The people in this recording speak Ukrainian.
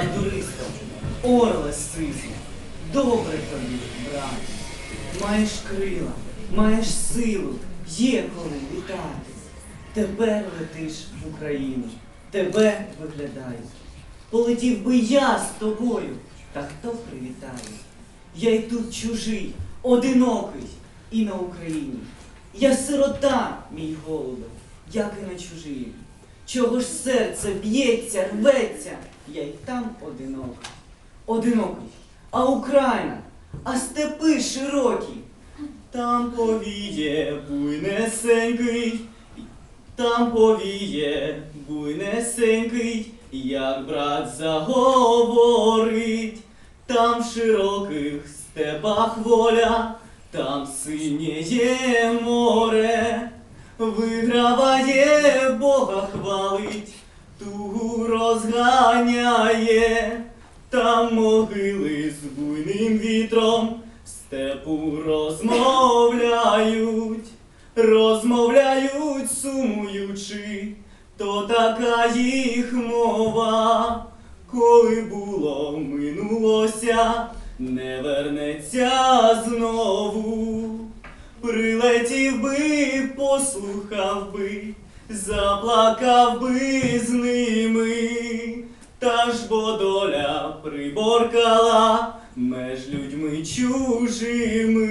бандуристом, орла сизу. Добре тобі, брате. Маєш крила, маєш силу, є коли літати. Тепер летиш в Україну, тебе виглядають. Полетів би я з тобою, та хто привітає? Я й тут чужий, одинокий і на Україні. Я сирота, мій голубе, як і на чужині. Чого ж серце б'ється, рветься, я й там одинокий. Одинокий, а Україна, а степи широкі. Там повіє буйнесенький, там повіє буйнесенький, як брат заговорить, там в широких степах воля, там синєє море, хвалить, тугу розганяє, там могили з буйним вітром степу розмовляють, розмовляють, сумуючи, то така їх мова, коли було, минулося, не вернеться знову. Прилетів би, послухав би, заплакав би з ними, та ж бо доля приборкала меж людьми чужими.